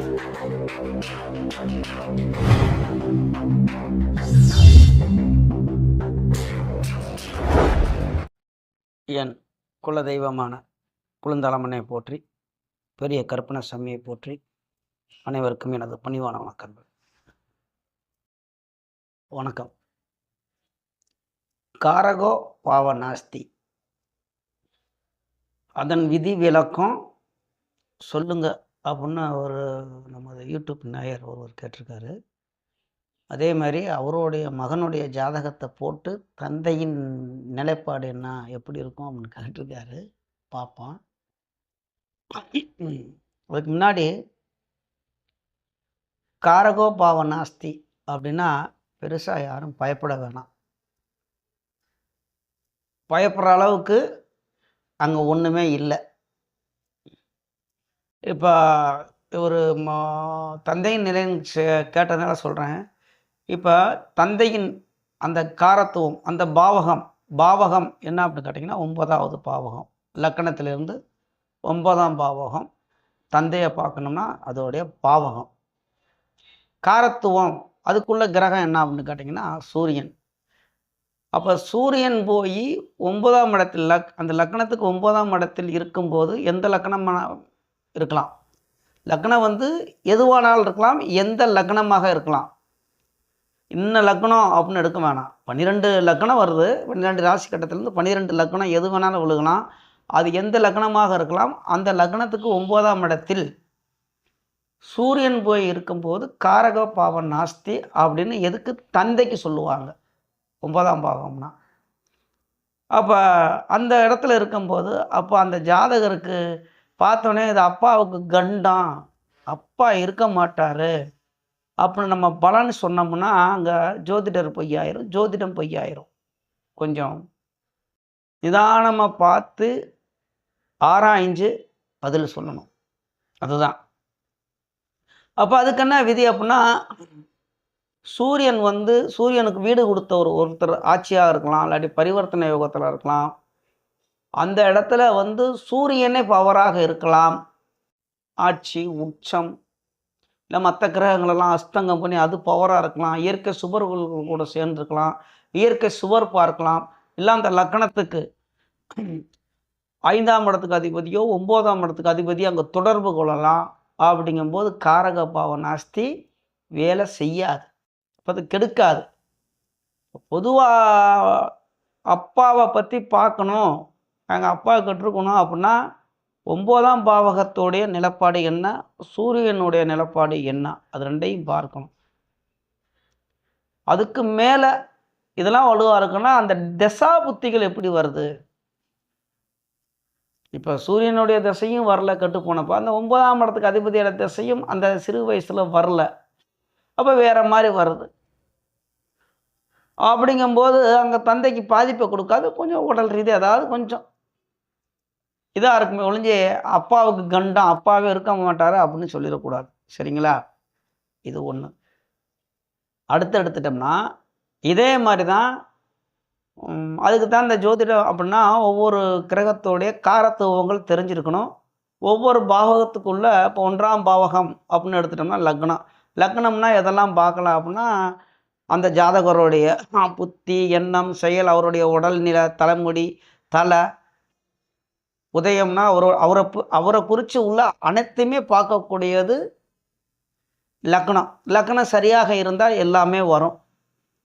என் குல தெய்வமான குழுந்தளமனை போற்றி பெரிய கற்பன சமையை போற்றி அனைவருக்கும் எனது பணிவான வணக்கங்கள். வணக்கம். காரகோ பாவ நாஸ்தி. அதன் விதி விளக்கம் சொல்லுங்க. அப்படின்னு ஒரு நமது யூடியூப் நேயர் ஒருவர் கேட்டிருக்காரு. அதே மாதிரி அவருடைய மகனுடைய ஜாதகத்தை போட்டு தந்தையின் நிலைப்பாடு என்ன எப்படி இருக்கும் அப்படின்னு கேட்டிருக்காரு. பார்ப்போம் அதுக்கு முன்னாடி காரகோ பாவ நாஸ்தி அப்படின்னா பெருசாக யாரும் பயப்பட வேணாம். பயப்படுற அளவுக்கு அங்கே ஒன்றுமே இல்லை. இப்போ ஒரு தந்தையின் நிலைன்னு கேட்டதுனால சொல்கிறேன் இப்போ தந்தையின் அந்த காரத்துவம் அந்த பாவகம் பாவகம் என்ன அப்படின்னு கேட்டிங்கன்னா ஒன்பதாவது பாவகம். லக்கணத்திலிருந்து ஒன்பதாம் பாவகம் தந்தையை பார்க்கணும்னா அதோடைய பாவகம். காரத்துவம் அதுக்குள்ள கிரகம் என்ன அப்படின்னு கேட்டிங்கன்னா சூரியன். அப்போ சூரியன் போய் ஒன்பதாம் இடத்தில் லக் அந்த லக்னத்துக்கு ஒன்பதாம் இடத்தில் இருக்கும்போது எந்த லக்னமாக இருக்கலாம். லக்னம் வந்து எதுவானாலும் இருக்கலாம் எந்த லக்னமாக இருக்கலாம். இன்ன லக்னம் அப்படின்னு எடுக்க வேணாம். பன்னிரெண்டு லக்னம் வருது பன்னிரெண்டு ராசி கட்டத்திலேருந்து பன்னிரெண்டு லக்னம் எது வேணாலும் விழுகலாம் அது எந்த லக்னமாக இருக்கலாம் அந்த லக்னத்துக்கு ஒம்போதாம் இடத்தில் சூரியன் போய் இருக்கும்போது காரக பாவம் நாஸ்தி அப்படின்னு எதுக்கு தந்தைக்கு சொல்லுவாங்க. ஒன்பதாம் பாவம்னா. அப்போ அந்த இடத்துல இருக்கும்போது அப்போ அந்த ஜாதகருக்கு பார்த்தோன்னே இது அப்பாவுக்கு கண்டம் அப்பா இருக்க மாட்டார். அப்படின்னு நம்ம பலன்னு சொன்னோம்னா அங்கே ஜோதிடர் பொய்யாயிரும் ஜோதிடம் பொய்யாயிரும். கொஞ்சம் நிதானமாக பார்த்து ஆராய்ஞ்சு பதில் சொல்லணும். அதுதான். அப்போ அதுக்கு என்ன விதி அப்படின்னா சூரியன் வந்து சூரியனுக்கு வீடு கொடுத்த ஒரு ஒருத்தர் ஆட்சியாக இருக்கலாம் இல்லாட்டி பரிவர்த்தனை யோகத்தில் இருக்கலாம். அந்த இடத்துல வந்து சூரியனே பவராக இருக்கலாம். ஆட்சி உச்சம் இல்லை மற்ற கிரகங்களெல்லாம் அஸ்தங்கம் பண்ணி அது பவராக இருக்கலாம். இயற்கை சுவர்கள் கூட சேர்ந்துருக்கலாம். இயற்கை சுவர் பார்க்கலாம் இல்லை அந்த லக்கணத்துக்கு. ஐந்தாம் இடத்துக்கு அதிபதியோ ஒம்போதாம் இடத்துக்கு அதிபதியோ அங்கே தொடர்பு கொள்ளலாம். அப்படிங்கும்போது காரக பாவ நாஸ்தி வேலை செய்யாது. அது கெடுக்காது. பொதுவாக அப்பாவை பற்றி பார்க்கணும். எங்கள் அப்பா கற்றுக்கணும் அப்படின்னா ஒம்போதாம் பாவகத்தோடைய நிலப்பாடு என்ன? சூரியனுடைய நிலப்பாடு என்ன? அது ரெண்டையும் பார்க்கணும். அதுக்கு மேலே இதெல்லாம் வலுவாக இருக்குன்னா அந்த திசா புத்திகள் எப்படி வருது? இப்போ சூரியனுடைய திசையும் வரல கட்டுப்போனப்போ போனப்போ அந்த ஒன்பதாம் இடத்துக்கு அதிபதியோட திசையும் அந்த சிறு வயசில் வரல. அப்போ வேற மாதிரி வருது. அப்படிங்கும்போது அங்கே தந்தைக்கு பாதிப்பை கொடுக்காது கொஞ்சம் உடல் ரீதியாக அதாவது கொஞ்சம் இதாக இருக்குமே ஒழிஞ்சு அப்பாவுக்கு கண்டம் அப்பாவே இருக்க மாட்டார் அப்படின்னு சொல்லிடக்கூடாது. சரிங்களா? இது ஒன்று அடுத்து எடுத்துட்டோம்னா இதே மாதிரி தான் அதுக்கு தான் இந்த ஜோதிடம் அப்படின்னா ஒவ்வொரு கிரகத்தோடைய காரத்துவங்கள் தெரிஞ்சிருக்கணும். ஒவ்வொரு பாவகத்துக்குள்ள இப்போ ஒன்றாம் பாவகம் அப்படின்னு எடுத்துட்டோம்னா லக்னம். லக்னம்னா எதெல்லாம் பார்க்கலாம் அப்படின்னா அந்த ஜாதகருடைய புத்தி எண்ணம் செயல் அவருடைய உடல்நிலை தலைமுடி தலை உதயம்னா அவரோ அவரை அவரை குறித்து உள்ள அனைத்தையுமே பார்க்கக்கூடியது லக்னம். லக்னம் சரியாக இருந்தால் எல்லாமே வரும்.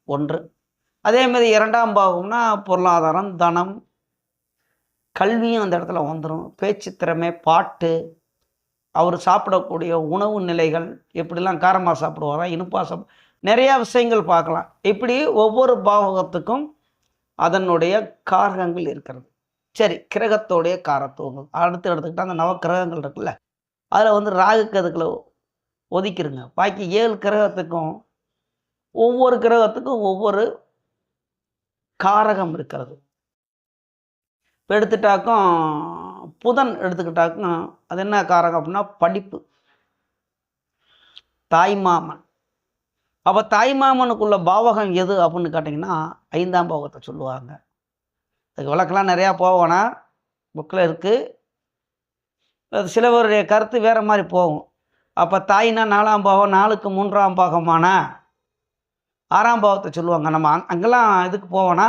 ஒன்று. அதேமாதிரி இரண்டாம் பாகம்னா பொருளாதாரம் தனம் கல்வியும் அந்த இடத்துல வந்துடும் பேச்சு திறமை பாட்டு அவர் சாப்பிடக்கூடிய உணவு நிலைகள் எப்படிலாம் காரமாக சாப்பிடுவாரா இனிப்பாக சாப்பிட நிறையா விஷயங்கள் பார்க்கலாம். இப்படி ஒவ்வொரு பாவகத்துக்கும் அதனுடைய காரகங்கள் இருக்கிறது. சரி கிரகத்தோடைய காரத்துவங்கள். அடுத்து எடுத்துக்கிட்டால் அந்த நவ கிரகங்கள் இருக்குல்ல அதில் வந்து ராகு கதுக்களை ஒதுக்கிருங்க. பாக்கி ஏழு கிரகத்துக்கும் ஒவ்வொரு கிரகத்துக்கும் ஒவ்வொரு காரகம் இருக்கிறது. இப்போ எடுத்துட்டாக்கும் புதன் எடுத்துக்கிட்டாக்கும் அது என்ன காரகம் அப்படின்னா படிப்பு. தாய்மாமன். அப்போ தாய்மாமனுக்குள்ள பாவகம் எது அப்படின்னு கேட்டிங்கன்னா ஐந்தாம் பாவகத்தை சொல்லுவாங்க. அதுக்கு விளக்கெல்லாம் நிறையா போவோன்னா புக்கில் இருக்குது அது சிலவருடைய கருத்து வேறு மாதிரி போகும். அப்போ தாய்னா நாலாம் பாவம் நாளுக்கு மூன்றாம் பாகமானா? ஆறாம் பாவத்தை சொல்லுவாங்க. நம்ம அங் அங்கெல்லாம் இதுக்கு போவோன்னா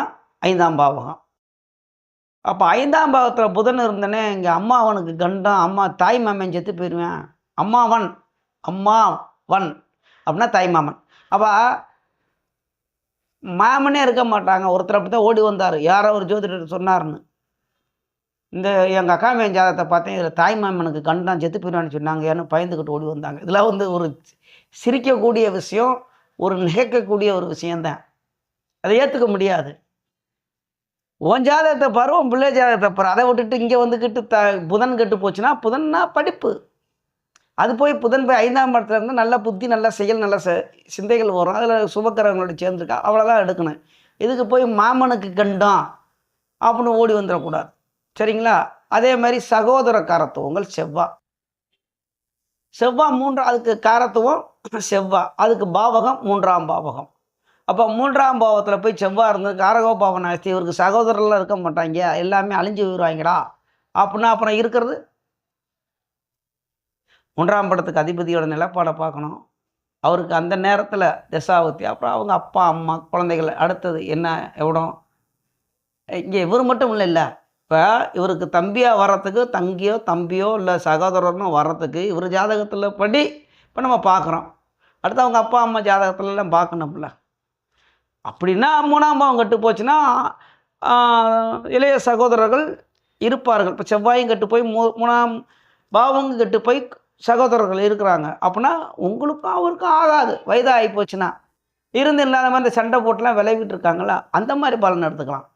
ஐந்தாம் பாவகம். அப்போ ஐந்தாம் பாவத்தில் புதன் இருந்தனே இங்கே அம்மாவனுக்கு கண்டம் அம்மா தாய் மாமன் செத்து போயிடுவேன் அம்மாவன் அம்மாவன் அப்படின்னா தாய் மாமன். அப்போ மாமனே இருக்க மாட்டாங்க. ஒருத்தர் அப்படி தான் ஓடி வந்தார். யாரோ ஒரு ஜோதிடர் சொன்னார்னு இந்த எங்கள் அக்கா மேன் ஜாதகத்தை பார்த்தேன். இதில் தாய் மாமனுக்கு கண்டான் செத்து போயிடுவான்னு சொன்னாங்க. ஏன்னு பயந்துக்கிட்டு ஓடி வந்தாங்க. இதெல்லாம் வந்து ஒரு சிரிக்கக்கூடிய விஷயம் ஒரு நிகழ்க்கக்கூடிய ஒரு விஷயந்தான் அதை ஏற்றுக்க முடியாது. உன் ஜாதகத்தை பாரு உன் பிள்ளை ஜாதகத்தை பாரு. அதை விட்டுட்டு இங்கே வந்துக்கிட்டு த புதன் கெட்டு போச்சுன்னா புதன்னா படிப்பு. அது போய் புதன் போய் ஐந்தாம் இடத்துல இருந்து நல்ல புத்தி நல்ல செயல் நல்ல ச சிந்தைகள் வரும். அதில் சுபக்கரங்களோட சேர்ந்துருக்கா. அவ்வளோதான் எடுக்கணும். இதுக்கு போய் மாமனுக்கு கண்டம் அப்படின்னு ஓடி வந்துடக்கூடாது. சரிங்களா? அதே மாதிரி சகோதர காரத்துவங்கள் செவ்வா. செவ்வா மூன்று அதுக்கு காரத்துவம் செவ்வா. அதுக்கு பாவகம் மூன்றாம் பாவகம். அப்போ மூன்றாம் பாவத்தில் போய் செவ்வாய் இருந்து காரகோ பாவம் ஆஸ்தி இவருக்கு சகோதரர்லாம் இருக்க மாட்டாங்க. எல்லாமே அழிஞ்சு விடுவாங்கடா அப்படின்னா அப்புறம் இருக்கிறது மூன்றாம் படத்துக்கு அதிபதியோட நிலப்பாடை பார்க்கணும். அவருக்கு அந்த நேரத்தில் தசாவத்தி அப்புறம் அவங்க அப்பா அம்மா குழந்தைகள் அடுத்தது என்ன எவ்வளோ இங்கே இவர் மட்டும் இல்லை இல்லை. இப்போ இவருக்கு தம்பியாக வர்றதுக்கு தங்கியோ தம்பியோ இல்லை சகோதரனோ வர்றதுக்கு இவர் ஜாதகத்தில் படி இப்போ நம்ம பார்க்குறோம். அடுத்து அவங்க அப்பா அம்மா ஜாதகத்துலலாம் பார்க்கணும்ல. அப்படின்னா மூணாம் பாவம் கட்டு போச்சுன்னா இளைய சகோதரர்கள் இருப்பார்கள். இப்போ செவ்வாயும் கட்டு போய் மூ மூணாம் பாவங்க கெட்டு போய் சகோதரர்கள் இருக்கிறாங்க. அப்படின்னா உங்களுக்கும் அவருக்கும் ஆகாது. வயதாகி போச்சுன்னா. இருந்து இல்லாத மாதிரி இந்த சண்டை போட்டுலாம் விளைவிட்டு இருக்காங்களா? அந்த மாதிரி பலன் எடுத்துக்கலாம்.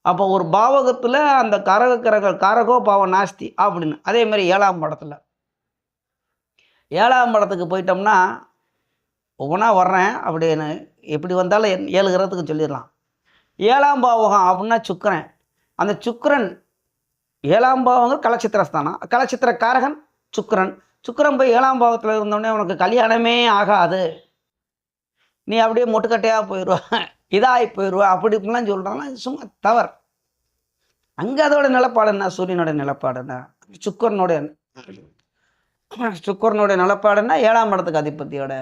அப்போ ஒரு பாவகத்தில் அந்த கரக கரக கரகோ பாவம் நாஸ்தி அப்படின்னு. அதே மாதிரி ஏழாம் படத்தில். ஏழாம் படத்துக்கு போயிட்டோம்னா ஒவ்வொன்றா வர்றேன் அப்படின்னு எப்படி வந்தாலும் என்- ஏழு கிரகத்துக்கு சொல்லிடலாம். ஏழாம் பாவகம் அப்படின்னா சுக்கரன். அந்த சுக்கிரன் ஏழாம் பாவங்கள் கலச்சித்திரஸ்தானம். கலச்சித்திர காரகன் சுக்கிரன். சுக்கிரன் போய் ஏழாம் பாவத்தில் இருந்தோடனே உனக்கு கல்யாணமே ஆகாது. நீ அப்படியே மொட்டுக்கட்டையாக போயிடுவ இதாகி போயிடுவ அப்படி இப்படிலாம் சொல்கிறாங்கன்னா சும்மா தவறு. அங்கே அதோட நிலப்பாடு என்ன? சூரியனோட நிலப்பாடு என்ன? சுக்கரனுடைய சுக்கரனுடைய நிலப்பாடுன்னா ஏழாம் இடத்துக்கு அதிபதியோட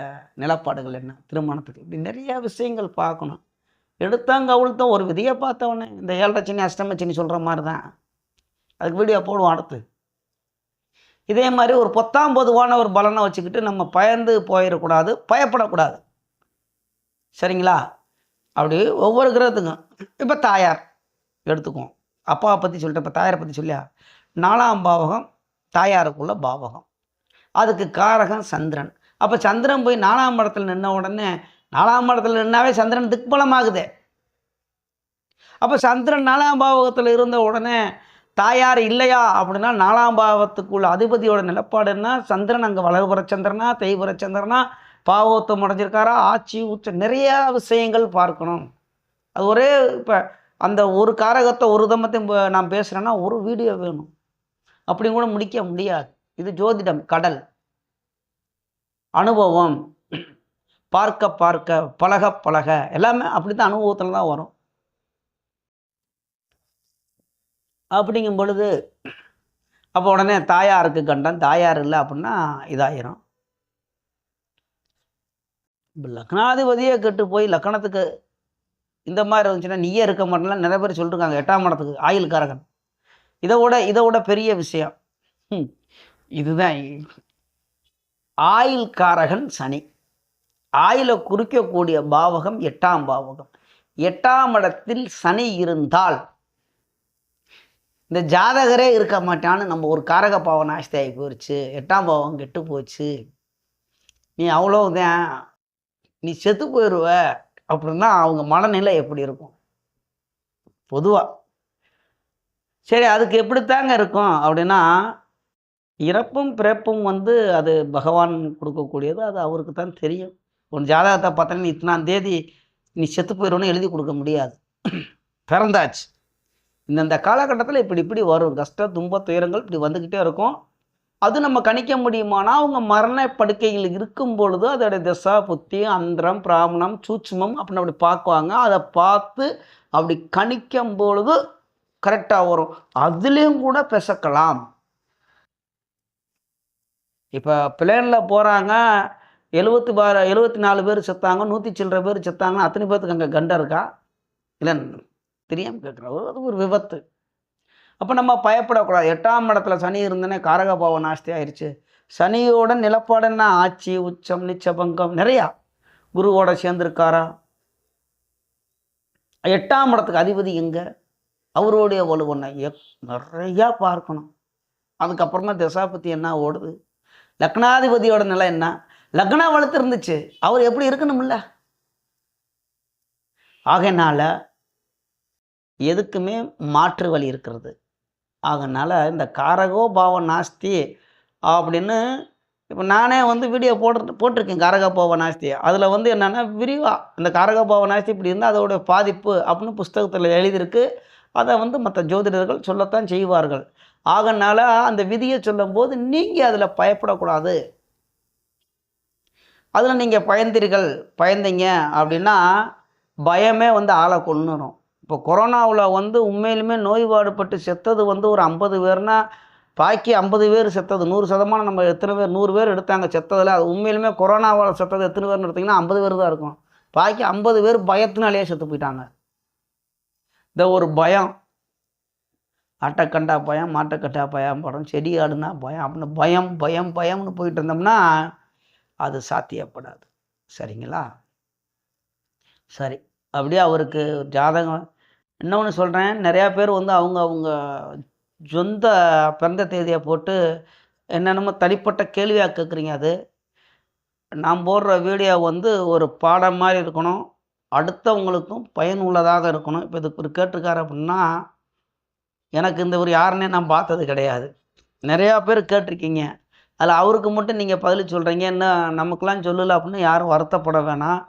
நிலப்பாடுகள் என்ன? திருமணத்துக்கு. இப்படி நிறைய விஷயங்கள் பார்க்கணும். எடுத்தாங்க அவுழ்த்தோம் ஒரு விதியை பார்த்தவொடனே இந்த ஏழரை சனி அஷ்டம சனி சொல்கிற மாதிரி தான் அதுக்கு வீடியோ போடுவோம் அடுத்து. இதே மாதிரி ஒரு பொத்தாம் பொதுவான ஒரு பலனை வச்சுக்கிட்டு நம்ம பயந்து போயிடக்கூடாது பயப்படக்கூடாது. சரிங்களா? அப்படி ஒவ்வொரு கிரகத்துக்கும் இப்போ தாயார் எடுத்துக்குவோம். அப்பாவை பற்றி சொல்லிட்டு இப்போ தாயாரை பற்றி சொல்லியா? நாலாம் பாவகம் தாயாருக்குள்ள பாவகம். அதுக்கு காரகம் சந்திரன். அப்போ சந்திரன் போய் நாலாம் இடத்துல நின்ன உடனே நாலாம் இடத்துல நின்னாவே சந்திரன் திக்பலமாகுது. அப்போ சந்திரன் நாலாம் பாவகத்தில் இருந்த உடனே தாயார் இல்லையா அப்படின்னா நாலாம் பாவத்துக்குள்ள அதிபதியோட நிலப்பாடுன்னா சந்திரன் அங்கே வளர்புற சந்திரனா தேய்புற சந்திரனா பாவத்தம் அடைஞ்சிருக்காரா? ஆட்சி உச்ச நிறையா விஷயங்கள் பார்க்கணும். அது ஒரே இப்போ அந்த ஒரு காரகத்தை ஒரு தமத்தை நான் பேசுகிறேன்னா ஒரு வீடியோ வேணும். அப்படி கூட முடிக்க முடியாது. இது ஜோதிடம் கடல். அனுபவம். பார்க்க பார்க்க பழக பழக. எல்லாமே அப்படி தான் அனுபவத்தில் தான் வரும். அப்படிங்கும் பொழுது அப்போ உடனே தாயாருக்கு கண்டம் தாயார் இல்லை அப்படின்னா இதாயிரும். இப்போ லக்னாதிபதியே கெட்டு போய் லக்கணத்துக்கு இந்த மாதிரி இருந்துச்சுன்னா நீயே இருக்க மாட்டேன்லாம் நிறைய பேர் சொல்லிருக்காங்க எட்டாம் இடத்துக்கு ஆயுள்காரகன். இதை விட இதை விட பெரிய விஷயம். ம், இதுதான். ஆயுள்காரகன் சனி. ஆயில குறிக்கக்கூடிய பாவகம் எட்டாம் பாவகம். எட்டாம் இடத்தில் சனி இருந்தால் இந்த ஜாதகரே இருக்க மாட்டான்னு நம்ம ஒரு காரக பாவம் நாஸ்தி ஆகி போயிடுச்சு எட்டாம் பாவம் கெட்டு போச்சு. நீ அவ்வளோதான் நீ செத்து போயிடுவ அப்படின்னா அவங்க மனநிலை எப்படி இருக்கும்? பொதுவாக சரி அதுக்கு எப்படித்தாங்க இருக்கும்? அப்படின்னா இறப்பும் பிறப்பும் வந்து அது பகவான் கொடுக்கக்கூடியது அது அவருக்கு தான் தெரியும். உன் ஜாதகத்தை பார்த்தா நீ இத்தனாம் தேதி நீ செத்து போயிடும்னு எழுதி கொடுக்க முடியாது. பிறந்தாச்சு. இந்தந்த காலகட்டத்தில் இப்படி இப்படி வரும். கஷ்ட துன்ப துயரங்கள் இப்படி வந்துக்கிட்டே இருக்கும். அது நம்ம கணிக்க முடியுமானா அவங்க மரண படுக்கையில் இருக்கும் பொழுது அதோடைய திசா புத்தி அந்தரம் பிராமணம் சூட்சமம் அப்படின்னு அப்படி பார்க்குவாங்க. அதை பார்த்து அப்படி கணிக்கும் பொழுது கரெக்டாக வரும். அதுலேயும் கூட பிசக்கலாம். இப்போ பிளேனில் போகிறாங்க எழுபத்தி பா எழுபத்தி நாலு பேர் செத்தாங்க. நூற்றி சில்லற பேர் செத்தாங்கன்னா அத்தனை பேர்த்துக்கு அங்கே கண்டை இருக்கா? இல்லை தெரியாமல் கேட்குறேன் அது ஒரு விபத்து. அப்போ நம்ம பயப்படக்கூடாது. எட்டாம் இடத்துல சனி இருந்தோன்னே காரகபாவம் நாஸ்தி ஆயிடுச்சு சனியோட நிலப்பாடுன்னா ஆட்சி உச்சம் நிச்சபங்கம் நிறையா. குருவோட சேர்ந்துருக்காரா? எட்டாம் இடத்துக்கு அதிபதி எங்கே? அவருடைய வலுவனை நிறையா பார்க்கணும். அதுக்கப்புறமா திசாபத்தி என்ன ஓடுது? லக்னாதிபதியோட நிலை என்ன? லக்னா வளர்த்து இருந்துச்சு. அவர் எப்படி இருக்கணும்ல? ஆகையினால எதுக்குமே மாற்று வழி இருக்கிறது. அதனால் இந்த காரகோ பாவ நாஸ்தி அப்படின்னு இப்போ நானே வந்து வீடியோ போட்டு போட்டிருக்கேன் காரக பாவ நாஸ்தி. அதில் வந்து என்னென்னா விரிவாக இந்த காரக பாவ நாஸ்தி இப்படி இருந்தால் அதோடைய பாதிப்பு அப்படின்னு புஸ்தகத்தில் எழுதியிருக்கு. அதை வந்து மற்ற ஜோதிடர்கள் சொல்லத்தான் செய்வார்கள். ஆகனால அந்த விதியை சொல்லும்போது நீங்கள் அதில் பயப்படக்கூடாது. அதில் நீங்கள் பயந்தீர்கள் பயந்தீங்க அப்படின்னா பயமே வந்து ஆளை கொண்டுரும் இப்போ கொரோனாவில் வந்து உண்மையிலுமே நோய்வாடுபட்டு செத்தது வந்து ஒரு ஐம்பது பேர்னா பாக்கி ஐம்பது பேர் செத்தது. நூறு சதமானம் நம்ம எத்தனை பேர் நூறு பேர் எடுத்தாங்க செத்ததில். அது உண்மையிலுமே கொரோனாவால் செத்தது எத்தனை பேர்னு எடுத்திங்கன்னா ஐம்பது பேர் தான் இருக்கும். பாக்கி ஐம்பது பேர் பயத்தினாலேயே செத்து போயிட்டாங்க. இந்த ஒரு பயம். அட்டைக்கண்டா பயம் மாட்டைக்கட்டா பயம் படம் செடி ஆடுனா பயம் அப்படின்னு பயம் பயம் பயம்னு போயிட்டு இருந்தோம்னா அது சாத்தியப்படாது. சரிங்களா? சரி. அப்படியே அவருக்கு ஜாதகம் இன்னொன்று சொல்கிறேன் நிறையா பேர் வந்து அவங்க அவங்க சொந்த பிறந்த தேதியை போட்டு என்னென்னமோ தனிப்பட்ட கேள்வியாக கேட்குறீங்க அது. நான் போடுற வீடியோ வந்து ஒரு பாடம் மாதிரி இருக்கணும். அடுத்தவங்களுக்கும் பயனுள்ளதாக இருக்கணும். இப்போ இதுக்கு ஒரு கேட்டிருக்காரு அப்படின்னா எனக்கு இந்த ஒரு யாருன்னே நான் பார்த்தது கிடையாது. நிறையா பேர் கேட்டிருக்கீங்க. அதில் அவருக்கு மட்டும் நீங்கள் பதில் சொல்கிறீங்க என்ன நமக்கெலாம் சொல்லலை அப்படின்னு யாரும் வருத்தப்பட வேணாம்.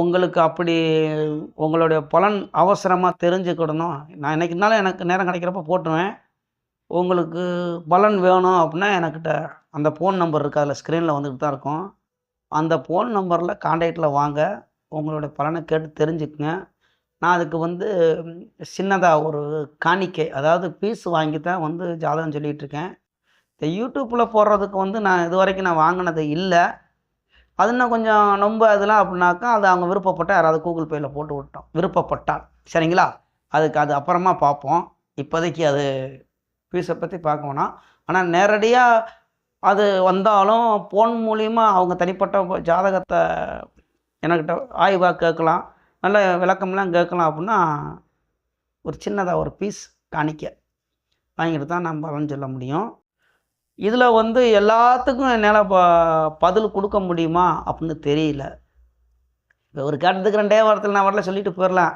உங்களுக்கு அப்படி உங்களுடைய பலன் அவசரமாக தெரிஞ்சுக்கிடணும். நான் என்னைக்குனாலும் எனக்கு நேரம் கிடைக்கிறப்ப போட்டுருவேன். உங்களுக்கு பலன் வேணும் அப்படின்னா எனக்கிட்ட அந்த ஃபோன் நம்பர் இருக்குது அதில் ஸ்க்ரீனில் வந்துட்டு தான் இருக்கும். அந்த ஃபோன் நம்பரில் காண்டாக்டில் வாங்க. உங்களுடைய பலனை கேட்டு தெரிஞ்சுக்குங்க. நான் அதுக்கு வந்து சின்னதாக ஒரு காணிக்கை அதாவது பீஸ் வாங்கி தான் வந்து ஜாதகம் சொல்லிகிட்ருக்கேன் இந்த யூடியூப்பில் போடுறதுக்கு வந்து நான் இது வரைக்கும் நான் வாங்கினது இல்லை. அது இன்னும் கொஞ்சம் ரொம்ப இதெல்லாம் அப்படின்னாக்கா அது அவங்க விருப்பப்பட்ட யாராவது கூகுள் பேயில் போட்டு விட்டோம். விருப்பப்பட்டால். சரிங்களா? அதுக்கு அது அப்புறமா பார்ப்போம். இப்போதைக்கு அது ஃபீஸை பற்றி பார்க்கணும் ஆனால் நேரடியாக அது வந்தாலும் ஃபோன் மூலிமா அவங்க தனிப்பட்ட ஜாதகத்தை எனக்கிட்ட ஆய்வாக கேட்கலாம். நல்ல விளக்கம்லாம் கேட்கலாம் அப்படின்னா ஒரு சின்னதாக ஒரு பீஸ் காணிக்க வாங்கிட்டு தான் நம்ம பலன் சொல்ல முடியும். இதில் வந்து எல்லாத்துக்கும் என்னால் ப பதில் கொடுக்க முடியுமா அப்படின்னு தெரியல. இப்போ ஒரு கேட்டதுக்கு ரெண்டே வாரத்தில் நான் வரல சொல்லிட்டு போயிடலாம்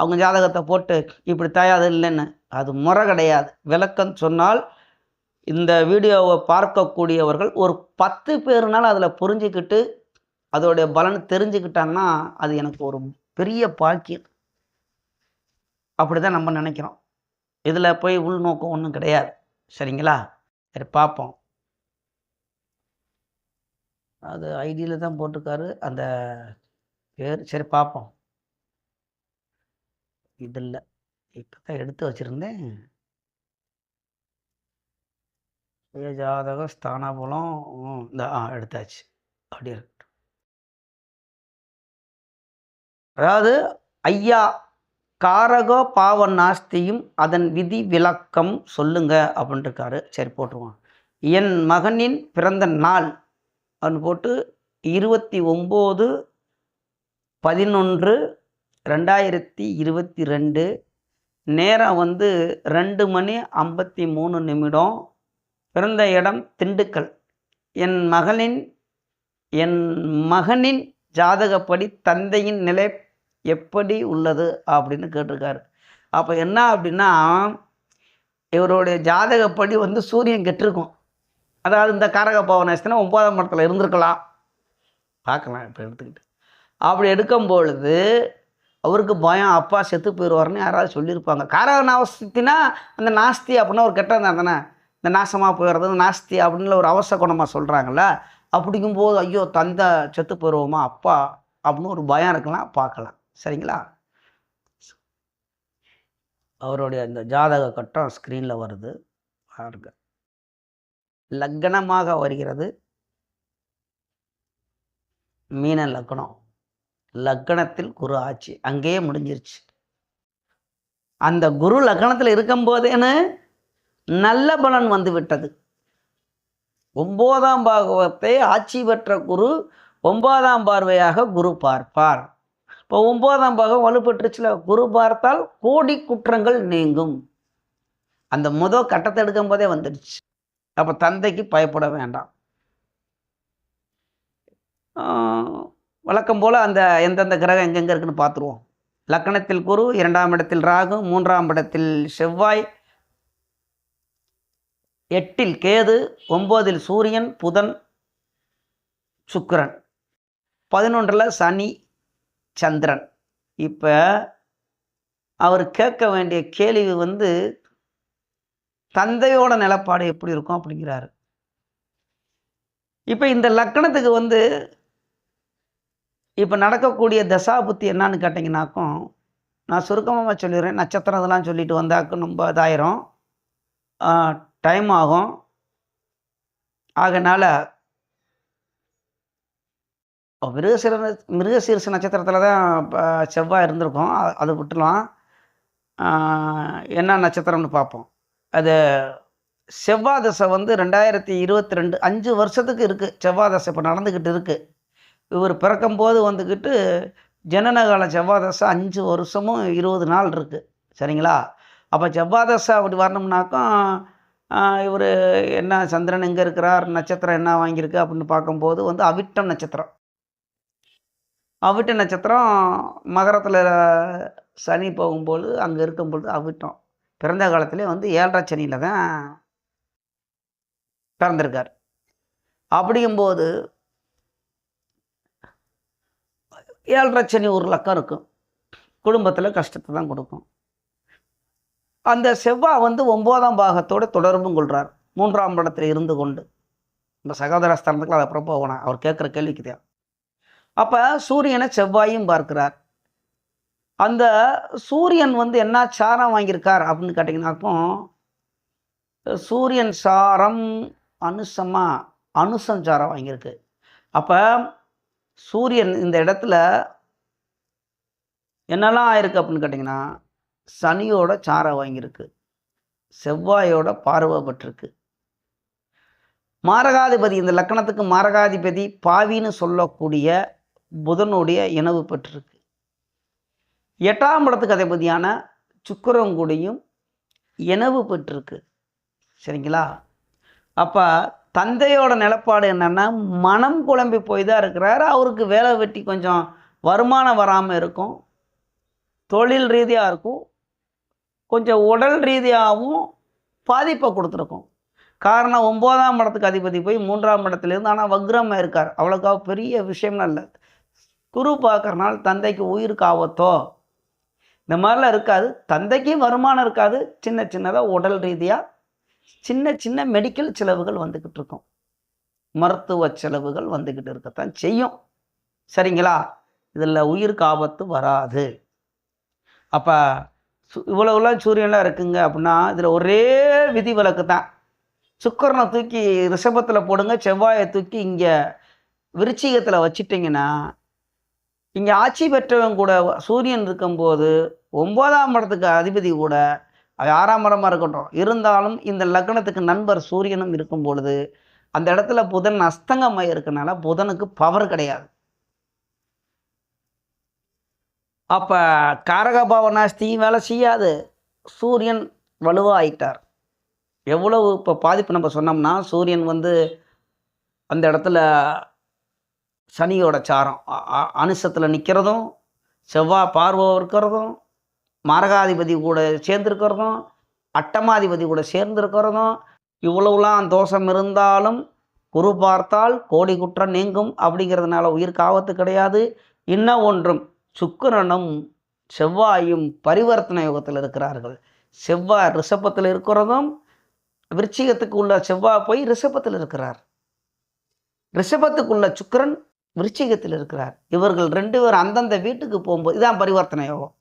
அவங்க ஜாதகத்தை போட்டு இப்படி தயாது இல்லைன்னு. அது முறை கிடையாது. விளக்கம் சொன்னால் இந்த வீடியோவை பார்க்கக்கூடியவர்கள் ஒரு பத்து பேருனாலும் அதில் புரிஞ்சுக்கிட்டு அதோடைய பலன் தெரிஞ்சுக்கிட்டாங்கன்னா அது எனக்கு ஒரு பெரிய பாக்கியம். அப்படி தான் நம்ம நினைக்கிறோம். இதில் போய் உள்நோக்கம் ஒன்றும் கிடையாது. சரிங்களா? சரி பார்ப்போம் அது ஐடியில் தான் போட்டிருக்காரு. அந்த பேர் சரி பார்ப்போம் இது இல்லை இப்போ தான் எடுத்து வச்சுருந்தேன். சுய ஜாதக ஸ்தானபலம் இந்த ஆ எடுத்தாச்சு. அப்படியே இருக்கட்டும் அதாவது ஐயா காரக பாவ நாஸ்தியும் அதன் விதி விளக்கம் சொல்லுங்க அப்படின்ட்டு இருக்காரு சரி போட்டுருவோம். என் மகனின் பிறந்த நாள் அப்படின்னு போட்டு இருபத்தி ஒம்பது பதினொன்று ரெண்டாயிரத்தி இருபத்தி ரெண்டு நேரம் வந்து ரெண்டு மணி ஐம்பத்தி மூணு நிமிடம். பிறந்த இடம் திண்டுக்கல். என் மகளின் என் மகனின் ஜாதகப்படி தந்தையின் நிலை எப்படி உள்ளது அப்படின்னு கேட்டிருக்காரு. அப்போ என்ன அப்படின்னா இவருடைய ஜாதகப்படி வந்து சூரியன் கெட்டிருக்கும். அதாவது இந்த காரக பவனஸ்தினா ஒன்பதாம் இடத்துல இருந்திருக்கலாம். பார்க்கலாம் இப்போ எடுத்துக்கிட்டு. அப்படி எடுக்கும் பொழுது அவருக்கு பயம் அப்பா செத்து போயிடுவார்னு யாராவது சொல்லியிருப்பாங்க. காரக நாஸ்தினா அந்த நாஸ்தி அப்படின்னா ஒரு கெட்டது தானே. இந்த நாசமாக போயிடுறது நாஸ்தி அப்படின்னு ஒரு அவசர குணமாக சொல்கிறாங்கல்ல அப்படிங்கும்போது ஐயோ தந்தை செத்து போயிடுவோமா அப்பா அப்படின்னு ஒரு பயம் இருக்கலாம் பார்க்கலாம். சரிங்களா? அவருடைய இந்த ஜாதக கட்டம் ஸ்க்ரீனில் வருது. பாருங்க. லக்னமாக வருகிறது. மீன லக்னம். லக்கணத்தில் குரு ஆட்சி. அங்கேயே முடிஞ்சிருச்சு. அந்த குரு லக்கணத்தில் இருக்கும்போதேன்னு நல்ல பலன் வந்து விட்டது. ஒம்போதாம் பாகவத்தை ஆட்சி பெற்ற குரு ஒன்பதாம் பார்வையாக குரு பார்ப்பார். இப்போ ஒம்போதாம் பாகம் வலுப்பட்டுருச்சுல குரு பார்த்தால் கோடி குற்றங்கள் நீங்கும். அந்த முத கட்டத்தை எடுக்கும் போதே வந்துடுச்சு. அப்போ தந்தைக்கு பயப்பட வேண்டாம். வழக்கம் போல் அந்த எந்தெந்த கிரகம் எங்கெங்கே இருக்குன்னு பார்த்துருவோம். லக்கணத்தில் குரு இரண்டாம் இடத்தில் ராகு மூன்றாம் இடத்தில் செவ்வாய். எட்டில் கேது ஒம்போதில் சூரியன் புதன் சுக்கிரன். பதினொன்றில் சனி சந்திரன். இப்போ அவர் கேட்க வேண்டிய கேள்வி வந்து தந்தையோட நிலப்பாடு எப்படி இருக்கும் அப்படிங்கிறாரு. இப்போ இந்த லக்கணத்துக்கு வந்து இப்போ நடக்கக்கூடிய தசாபுத்தி என்னன்னு கேட்டிங்கனாக்கும் நான் சுருக்கமாக சொல்லிடுறேன். நட்சத்திரம் இதெல்லாம் சொல்லிட்டு வந்தாக்கும் ரொம்ப இதாயிரும். டைம் ஆகும். ஆகனால மிருகசீர மிருகசீரிச நட்சத்திரத்தில் தான் இப்போ செவ்வாய் இருந்திருக்கும். அது விட்டுலாம் என்ன நட்சத்திரம்னு பார்ப்போம். அது செவ்வாய் தசை வந்து ரெண்டாயிரத்தி இருபத்தி ரெண்டு அஞ்சு வருஷத்துக்கு இருக்குது செவ்வாய் தசை இப்போ நடந்துக்கிட்டு இருக்குது இவர் பிறக்கும்போது வந்துக்கிட்டு ஜனனகால செவ்வாய் தசை அஞ்சு வருஷமும் இருபது நாள் இருக்குது சரிங்களா? அப்போ செவ்வாய் தசை அப்படி வரணும்னாக்கும் இவர் என்ன சந்திரன் எங்கே இருக்கிறார் நட்சத்திரம் என்ன வாங்கியிருக்கு அப்படின்னு பார்க்கும்போது வந்து அவிட்டம் நட்சத்திரம். அவிட்ட நட்சத்திரம் மகரத்தில் சனி போகும்போது அங்கே இருக்கும்பொழுது அவிட்டம். பிறந்த காலத்திலே வந்து ஏழரை சனியில் தான் பிறந்திருக்கார். அப்படிங்கும்போது ஏழரை சனி ஒரு லக்கம் இருக்கும். குடும்பத்தில் கஷ்டத்தை தான் கொடுக்கும். அந்த செவ்வாய் வந்து ஒம்போதாம் பாகத்தோடு தொடர்பும் கொள்கிறார் மூன்றாம் படத்தில் இருந்து கொண்டு. நம்ம சகோதர ஸ்தானத்துக்கு அப்புறம் போகணும். அவர் கேட்குற கேள்விக்கு தான். அப்போ சூரியனை செவ்வாயும் பார்க்கிறார். அந்த சூரியன் வந்து என்ன சாரம் வாங்கியிருக்கார் அப்படின்னு கேட்டிங்கனாக்கும் சூரியன் சாரம் அனுசமாக அனுசம் சாரம் வாங்கியிருக்கு. அப்போ சூரியன் இந்த இடத்துல என்னெல்லாம் ஆயிருக்கு அப்படின்னு கேட்டிங்கன்னா சனியோட சாரம் வாங்கியிருக்கு. செவ்வாயோட பார்வை மாரகாதிபதி இந்த லக்கணத்துக்கு மாரகாதிபதி பாவின்னு சொல்லக்கூடிய புதனுடைய இனவு பெற்றிருக்கு. எட்டாம் இடத்துக்கு அதிபதியான சுக்கிரங்குடியும் இனவு பெற்றிருக்கு. சரிங்களா? அப்போ தந்தையோட நிலப்பாடு என்னென்னா மனம் குழம்பி போய் தான் இருக்கிறாரு. அவருக்கு வேலை வெட்டி கொஞ்சம் வருமானம் வராமல் இருக்கும். தொழில் ரீதியாக இருக்கும். கொஞ்சம் உடல் ரீதியாகவும் பாதிப்பை கொடுத்துருக்கும். காரணம் ஒம்போதாம் இடத்துக்கு அதிபதி போய் மூன்றாம் இடத்துலேருந்து ஆனால் வக்ரமாக இருக்கார். அவ்வளோக்கா பெரிய விஷயம்லாம் இல்லை. குரு பார்க்குறனால தந்தைக்கு உயிருக்கு ஆபத்தோ? இந்த மாதிரிலாம் இருக்காது. தந்தைக்கும் வருமானம் இருக்காது. சின்ன சின்னதாக உடல் ரீதியாக சின்ன சின்ன மெடிக்கல் செலவுகள் வந்துக்கிட்டு இருக்கும். மருத்துவ செலவுகள் வந்துக்கிட்டு இருக்கத்தான் செய்யும். சரிங்களா? இதில் உயிருக்கு ஆபத்து வராது. அப்போ சு இவ்வளவுலாம் சூரியன்லாம் இருக்குங்க அப்படின்னா இதில் ஒரே விதி விலக்கு தான். சுக்கரனை தூக்கி ரிஷபத்தில் போடுங்க. செவ்வாயை தூக்கி இங்கே விருச்சிகத்தில் வச்சிட்டிங்கன்னா இங்கே ஆட்சி பெற்றவன் கூட சூரியன் இருக்கும்போது ஒன்பதாம் இடத்துக்கு அதிபதி கூட ஆறாம் இடமா இருக்கட்டும். இருந்தாலும் இந்த லக்னத்துக்கு நண்பர் சூரியனும் இருக்கும் பொழுது அந்த இடத்துல புதன் அஸ்தங்கமாக இருக்கனால புதனுக்கு பவர் கிடையாது. அப்போ காரகபாவனாஸ்தியும் வேலை செய்யாது. சூரியன் வலுவாகிட்டார் எவ்வளவு இப்போ பாதிப்பு நம்ம சொன்னோம்னா சூரியன் வந்து அந்த இடத்துல சனியோட சாரம். அனுசத்தில் நிற்கிறதும் செவ்வாய் பார்வை இருக்கிறதும் மாரகாதிபதி கூட சேர்ந்துருக்கிறதும் அட்டமாதிபதி கூட சேர்ந்துருக்கிறதும் இவ்வளவுலாம் தோஷம் இருந்தாலும் குரு பார்த்தால் கோடி குற்றம் நீங்கும் அப்படிங்கிறதுனால உயிருக்கு ஆபத்து கிடையாது. இன்னும் ஒன்றும் சுக்கிரனும் செவ்வாயும் பரிவர்த்தனை யோகத்தில் இருக்கிறார்கள். செவ்வாய் ரிஷபத்தில் இருக்கிறதும் விருச்சிகத்துக்கு உள்ள செவ்வாய் போய் ரிஷபத்தில் இருக்கிறார். ரிஷபத்துக்குள்ள சுக்கரன் விருச்சிகத்தில் இருக்கிறார். இவர்கள் ரெண்டு பேரும் அந்தந்த வீட்டுக்கு போகும்போது இதான் பரிவர்த்தனை யோகம்.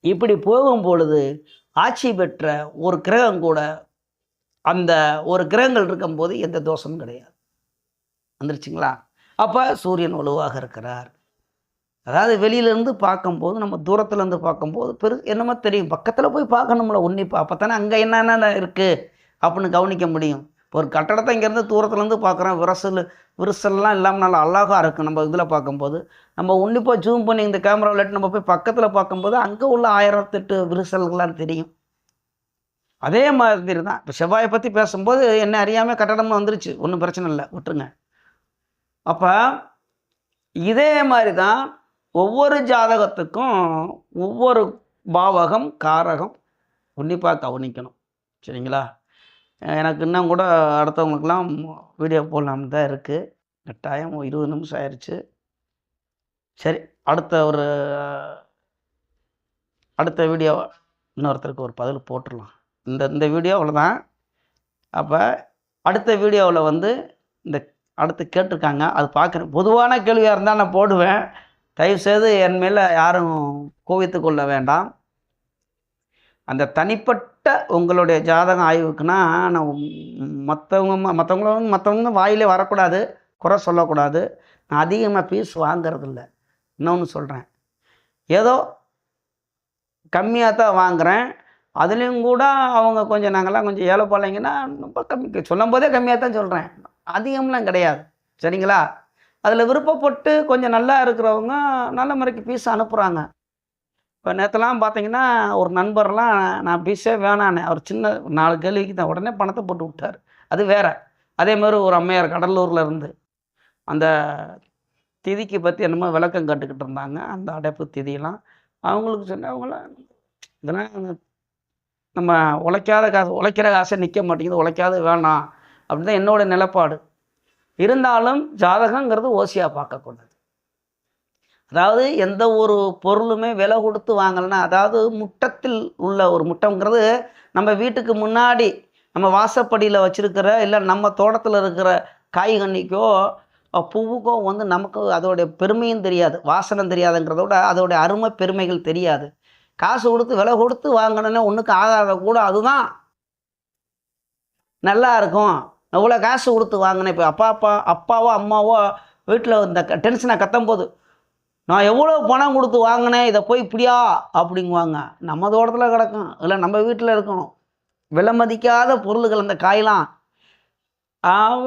இப்படி போகும் பொழுது ஆட்சி பெற்ற ஒரு கிரகம் கூட அந்த ஒரு கிரகங்கள் இருக்கும்போது எந்த தோஷமும் கிடையாது. வந்துருச்சுங்களா? அப்போ சூரியன் வலுவாக இருக்கிறார். அதாவது வெளியிலேருந்து பார்க்கும்போது நம்ம தூரத்துலேருந்து பார்க்கும்போது பெரு என்னமோ தெரியும். பக்கத்தில் போய் பார்க்கணும்ல உன்னிப்பா. அப்போ தானே அங்கே என்னென்ன இருக்குது அப்படின்னு கவனிக்க முடியும். ஒரு கட்டடத்தை இங்கேருந்து தூரத்துலேருந்து பார்க்குறோம். விரசல் விரிசல்லாம் இல்லாமல் நல்லா அழகாக இருக்கும் நம்ம இதில் பார்க்கும்போது. நம்ம உன்னிப்பாக ஜூம் பண்ணி இந்த கேமராவில் நம்ம போய் பக்கத்தில் பார்க்கும்போது அங்கே உள்ள ஆயிரத்தெட்டு விரிசல்கள்லாம் தெரியும். அதே மாதிரி தான். இப்போ செவ்வாயை பற்றி பேசும்போது என்ன அறியாமல் கட்டடமாக வந்துருச்சு. ஒன்றும் பிரச்சனை இல்லை. விட்டுருங்க. அப்போ இதே மாதிரி தான் ஒவ்வொரு ஜாதகத்துக்கும் ஒவ்வொரு பாவகம் காரகம் உன்னிப்பாக கவனிக்கணும். சரிங்களா? எனக்கு இன்னும் கூட அடுத்தவங்களுக்கெல்லாம் வீடியோ போடலாம்னு தான் இருக்குது கட்டாயம் இருபது நிமிஷம் ஆயிடுச்சு சரி அடுத்த ஒரு அடுத்த வீடியோ இன்னொருத்தருக்கு ஒரு பதில் போட்டுடலாம். இந்த இந்த வீடியோ அவ்வளோதான் அப்போ அடுத்த வீடியோவில் வந்து இந்த அடுத்து கேட்டிருக்காங்க. அது பார்க்குறேன் பொதுவான கேள்வியாக இருந்தால் நான் போடுவேன். தயவுசெய்து என் மேலே யாரும் கோவித்து கொள்ள வேண்டாம். அந்த தனிப்பட்ட உங்களுடைய ஜாதகம் ஆய்வுக்குன்னா நான் மற்றவங்க மற்றவங்களும் மற்றவங்க வாயிலே வரக்கூடாது குறை சொல்லக்கூடாது. நான் அதிகமாக ஃபீஸ் வாங்கிறதில்ல. இன்னொன்று சொல்கிறேன் ஏதோ கம்மியாக தான் வாங்குகிறேன் அதுலேயும் கூட அவங்க கொஞ்சம் நாங்கள்லாம் கொஞ்சம் ஏழை போலைங்கன்னா ரொம்ப கம்மி சொல்லும் போதே கம்மியாக தான் சொல்கிறேன் அதிகம்லாம் கிடையாது. சரிங்களா? அதில் விருப்பப்பட்டு கொஞ்சம் நல்லா இருக்கிறவங்க நல்ல முறைக்கு ஃபீஸ் அனுப்புகிறாங்க இப்போ நேற்றுலாம் பார்த்தீங்கன்னா ஒரு நண்பர்லாம் நான் பீஸே வேணானே. அவர் சின்ன நாலு கேள்விக்கு தான் உடனே பணத்தை போட்டு விட்டார். அது வேற. அதே மாதிரி ஒரு அம்மையார் கடலூரில் இருந்து அந்த திதிக்கு பற்றி என்னமோ விளக்கம் கட்டுக்கிட்டு இருந்தாங்க அந்த அடைப்பு திதியெல்லாம். அவங்களுக்கு சொன்னால் அவங்களாம் இதெல்லாம் நம்ம உழைக்காத காசு உழைக்கிற காசை நிற்க மாட்டேங்குது உழைக்காத வேணாம். அப்படின்னு தான் என்னோடய நிலப்பாடு. இருந்தாலும் ஜாதகங்கிறது ஓசியாக பார்க்கக்கூடாது. அதாவது எந்த ஒரு பொருளுமே விலை கொடுத்து வாங்கலைன்னா அதாவது முட்டத்தில் உள்ள ஒரு முட்டங்கிறது நம்ம வீட்டுக்கு முன்னாடி நம்ம வாசப்படியில் வச்சுருக்கிற இல்லை நம்ம தோட்டத்தில் இருக்கிற காய்கனிக்கோ பூவுக்கோ வந்து நமக்கு அதோடைய பெருமையும் தெரியாது வாசனை தெரியாதுங்கிறத விட அதோடைய அருமை பெருமைகள் தெரியாது. காசு கொடுத்து விலை கொடுத்து வாங்கினோன்னே ஒன்றுக்கு ஆகாத கூட அதுதான் நல்லா இருக்கும். இவ்வளோ காசு கொடுத்து வாங்கினேன். இப்போ அப்பா அப்பா அப்பாவோ அம்மாவோ வீட்டில் இந்த டென்ஷனாக கத்தும் போது நான் எவ்வளோ பணம் கொடுத்து வாங்கினேன் இதை போய் இப்படியா அப்படிங்குவாங்க. நம்ம தோட்டத்தில் கிடக்கும். இல்லை நம்ம வீட்டில் இருக்கணும். விலை மதிக்காத பொருள்கள் அந்த காயெலாம்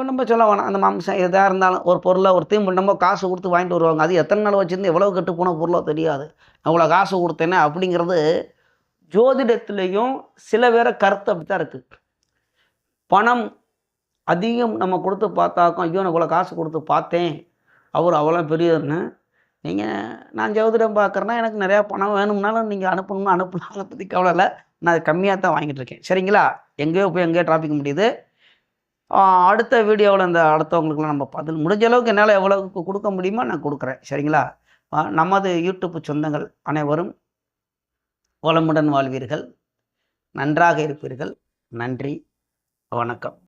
நம்ம சொல்ல வேணாம். அந்த மாம்சம் எதாக இருந்தாலும் ஒரு பொருளை ஒரு தீம்பு நம்ம காசு கொடுத்து வாங்கிட்டு வருவாங்க. அது எத்தனை நாள் வச்சுருந்து எவ்வளோ கெட்டு போன பொருளோ தெரியாது. அவ்வளோ காசு கொடுத்தேனே அப்படிங்கிறது ஜோதிடத்துலேயும் சில பேரை கருத்து அப்படி தான் இருக்குது பணம் அதிகம் நம்ம கொடுத்து பார்த்தாக்கோ ஐயோ நான் இவ்வளோ காசு கொடுத்து பார்த்தேன். அவர் அவ்வளோ பெரியதுன்னு நீங்கள் நான் ஜோதிடம் பார்க்குறேன்னா எனக்கு நிறையா பணம் வேணும்னாலும் நீங்கள் அனுப்பணும்னு அனுப்பலாம். அதை பற்றி கவலை இல்லை. நான் அது கம்மியாக தான் வாங்கிட்டு இருக்கேன். சரிங்களா? எங்கேயோ போய் எங்கேயோ டிராபிக் முடியுது. அடுத்த வீடியோவில் இந்த அடுத்தவங்களுக்குலாம் நம்ம பதில் முடிஞ்ச அளவுக்கு என்னால் எவ்வளோக்கு கொடுக்க முடியுமோ நான் கொடுக்குறேன். சரிங்களா? நமது யூடியூப் சொந்தங்கள் அனைவரும் வளமுடன் வாழ்வீர்கள். நன்றாக இருப்பீர்கள். நன்றி. வணக்கம்.